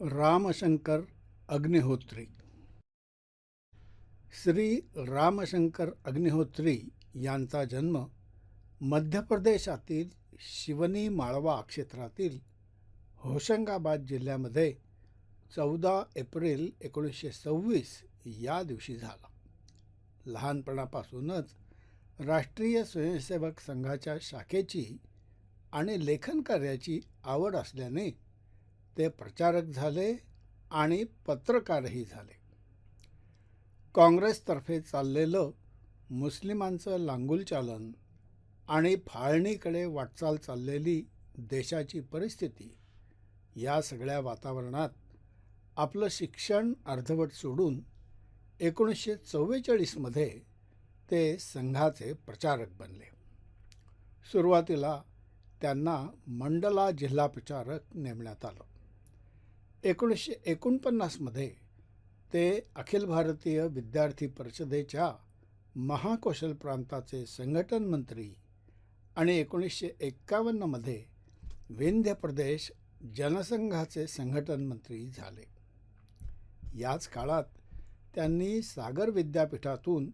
रामशंकर अग्निहोत्री। श्री रामशंकर अग्निहोत्री यांचा जन्म मध्य प्रदेशातील शिवनी माळवा क्षेत्रातील होशंगाबाद जिल्ह्यामध्ये चौदा एप्रिल एकोणीसशे सव्वीस या दिवशी झाला. लहानपणापासूनच राष्ट्रीय स्वयंसेवक संघाच्या शाखेची आणि लेखन कार्याची आवड असल्याने ते प्रचारक झाले आणि पत्रकारही झाले. काँग्रेसतर्फे चाललेलं मुस्लिमांचं लांगुलचालन आणि फाळणीकडे वाटचाल चाललेली देशाची परिस्थिती या सगळ्या वातावरणात आपलं शिक्षण अर्धवट सोडून एकोणीसशे चव्वेचाळीसमध्ये ते संघाचे प्रचारक बनले. सुरुवातीला त्यांना मंडला जिल्हा प्रचारक नेमण्यात आलं. एकोणीसशे एकोणपन्नासमध्ये ते अखिल भारतीय विद्यार्थी परिषदेच्या महाकौशल प्रांताचे संघटन मंत्री आणि एकोणीसशे एक्कावन्नमध्ये विंध्य प्रदेश जनसंघाचे संघटन मंत्री झाले. याच काळात त्यांनी सागर विद्यापीठातून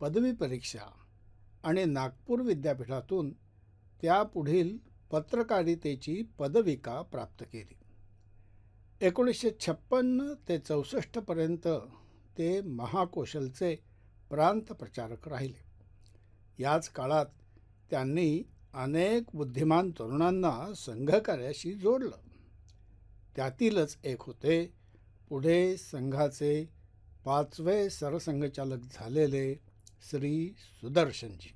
पदवी परीक्षा आणि नागपूर विद्यापीठातून त्यापुढील पत्रकारितेची पदविका प्राप्त केली. एकोणीसशे छप्पन्न ते चौसष्टपर्यंत ते महाकोशलचे प्रांत प्रचारक राहिले. याच काळात त्यांनी अनेक बुद्धिमान तरुणांना संघकार्याशी जोडलं. त्यातीलच एक होते पुढे संघाचे पाचवे सरसंघचालक झालेले श्री सुदर्शनजी.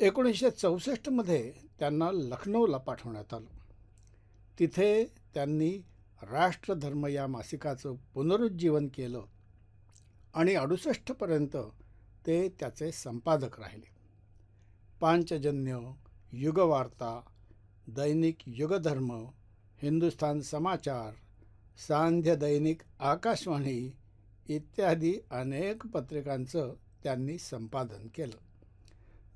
एकोणीसशे चौसष्टमध्ये त्यांना लखनौला पाठवण्यात आलं. तिथे त्यांनी राष्ट्रधर्म या मासिकाचं पुनरुज्जीवन केलं आणि अडुसष्टपर्यंत ते त्याचे संपादक राहिले. पांचजन्य युगवार्ता दैनिक युगधर्म हिंदुस्थान समाचार सांध्य दैनिक आकाशवाणी इत्यादी अनेक पत्रिकांचं त्यांनी संपादन केलं.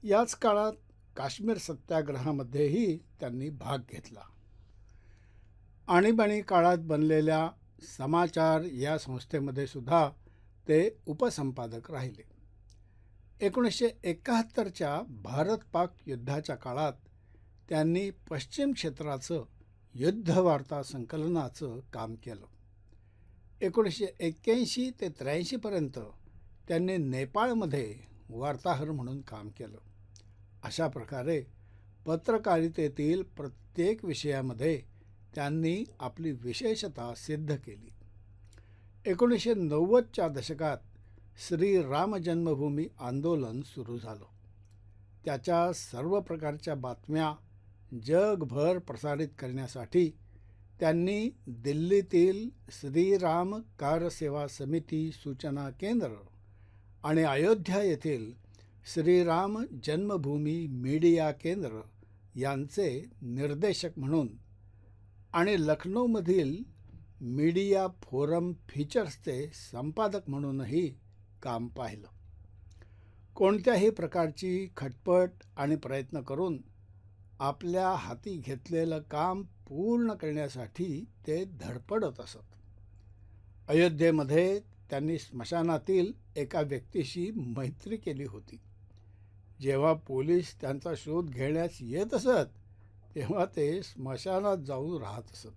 याच काळात काश्मीर सत्याग्रहामध्येही त्यांनी भाग घेतला. आणीबाणी काळात बनलेल्या समाचार या संस्थेमध्ये सुद्धा ते उपसंपादक राहिले. एकोणीसशे एकाहत्तरच्या भारत पाक युद्धाच्या काळात त्यांनी पश्चिम क्षेत्राचं युद्धवार्ता संकलनाचं काम केलं. एकोणीसशे एक्क्याऐंशी ते त्र्याऐंशीपर्यंत त्यांनी नेपाळमध्ये वार्ताहर म्हणून काम केलं. अशा प्रकारे पत्रकारितेतील प्रत्येक विषयामध्ये त्यांनी आपली विशेषता सिद्ध केली. एकोणीसशे नव्वदच्या दशकात श्री राम जन्मभूमी आंदोलन सुरू झालं. त्याच्या सर्व प्रकारच्या बातम्या जगभर प्रसारित करण्यासाठी त्यांनी दिल्लीतील श्रीराम कारसेवा समिती सूचना केंद्र आणि अयोध्या येथील श्रीराम जन्मभूमी मीडिया केंद्र यांचे निर्देशक म्हणून आणि लखनौमधील मीडिया फोरम फीचर्सचे संपादक म्हणूनही काम पाहिलं. कोणत्याही प्रकारची खटपट आणि प्रयत्न करून आपल्या हाती घेतलेलं काम पूर्ण करण्यासाठी ते धडपडत असत. अयोध्येमध्ये त्यांनी स्मशानातील एका व्यक्तीशी मैत्री केली होती. जेव्हा पोलीस त्यांचा शोध घेण्यास येत असत तेव्हा ते स्मशानात जाऊन राहत असत.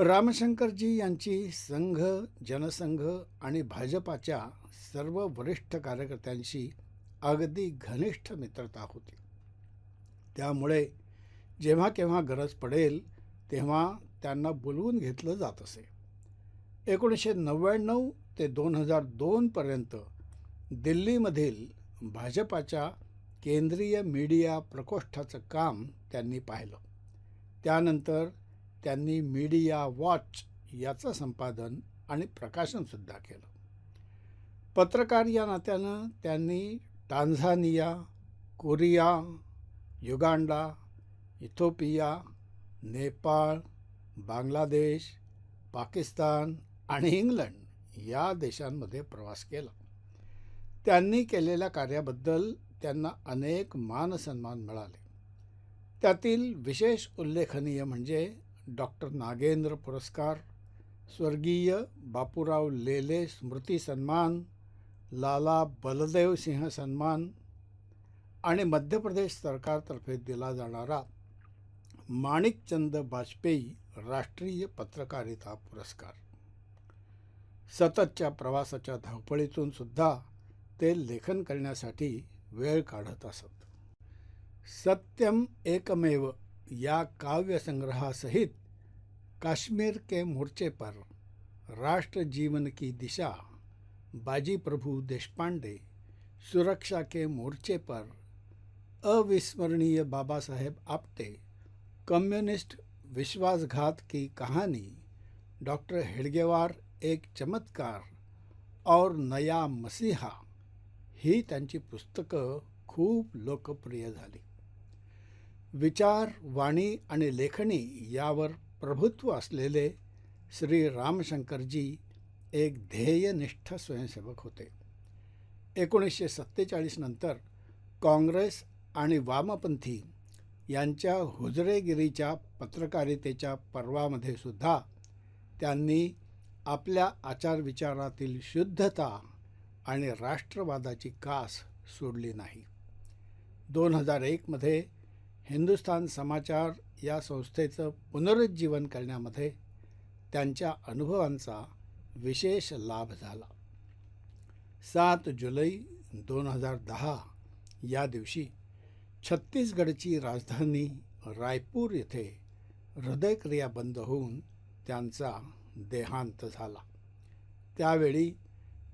रामशंकरजी यांची संघ जनसंघ आणि भाजपाच्या सर्व वरिष्ठ कार्यकर्त्यांशी अगदी घनिष्ठ मित्रता होती. त्यामुळे जेव्हा केव्हा गरज पडेल तेव्हा त्यांना बोलवून घेतलं जात असे. एकोणीसशे नव्याण्णव ते दोन हजार दोनपर्यंत दिल्लीमधील भाजपाच्या केंद्रीय मीडिया प्रकोष्ठाचं काम त्यांनी पाहिलं. त्यानंतर त्यांनी मीडिया वॉच याचं संपादन आणि प्रकाशनसुद्धा केलं. पत्रकार या नात्यानं त्यांनी Tanzania Korea Uganda Ethiopia Nepal Bangladesh Pakistan आणि इंग्लंड या देशांमध्ये प्रवास केला. त्यांनी केलेल्या कार्याबद्दल त्यांना अनेक मानसन्मान मिळाले. त्यातील विशेष उल्लेखनीय म्हणजे डॉक्टर नागेंद्र पुरस्कार स्वर्गीय बापूराव लेले स्मृती सन्मान लाला बलदेव सिंह सन्मान आणि मध्य प्रदेश सरकारतर्फे दिला जाणारा माणिकचंद वाजपेयी राष्ट्रीय पत्रकारिता पुरस्कार. सततच्या प्रवासाच्या धावपळीतून सुद्धा ते लेखन करण्यासाठी वेळ काढत असत सत्यम एकमेव या काव्यसंग्रहासहित काश्मीर के मोर्चे पर राष्ट्र जीवन की दिशा, बाजी प्रभु देशपांडे सुरक्षा के मोर्चे पर अविस्मरणीय बाबा साहेब आपटे कम्युनिस्ट विश्वासघात की कहानी, डॉक्टर हेडगेवार एक चमत्कार और नया मसीहा ही त्यांची पुस्तकं खूप लोकप्रिय झाली. विचार वाणी आणि लेखणी यावर प्रभुत्व असलेले श्री रामशंकरजी एक ध्येयनिष्ठ स्वयंसेवक होते. एकोणीसशे सत्तेचाळीस नंतर काँग्रेस आणि वामपंथी यांच्या हुजरेगिरीच्या पत्रकारितेच्या पर्वामध्ये सुद्धा त्यांनी आपल्या आचारविचारातील शुद्धता आणि राष्ट्रवादाची कास सोडली नाही. दोन हजार एकमध्ये हिंदुस्थान समाचार या संस्थेचं पुनरुज्जीवन करण्यामध्ये त्यांच्या अनुभवांचा विशेष लाभ झाला. सात जुलै दोन हजार दहा या दिवशी छत्तीसगडची राजधानी रायपूर येथे हृदयक्रिया बंद होऊन त्यांचा देहांत झाला. त्यावेळी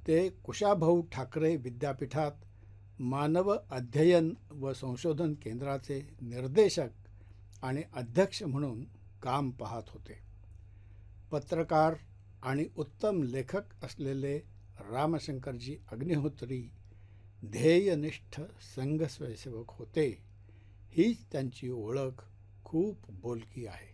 ते कुशाभाऊ ठाकरे विद्यापीठात मानव अध्ययन व संशोधन केंद्राचे निर्देशक आणि अध्यक्ष म्हणून काम पाहत होते. पत्रकार आणि उत्तम लेखक असलेले रामशंकरजी अग्निहोत्री ध्येयनिष्ठ संघस्वयंसेवक होते. हीच त्यांची ओळख खूप बोलकी आहे.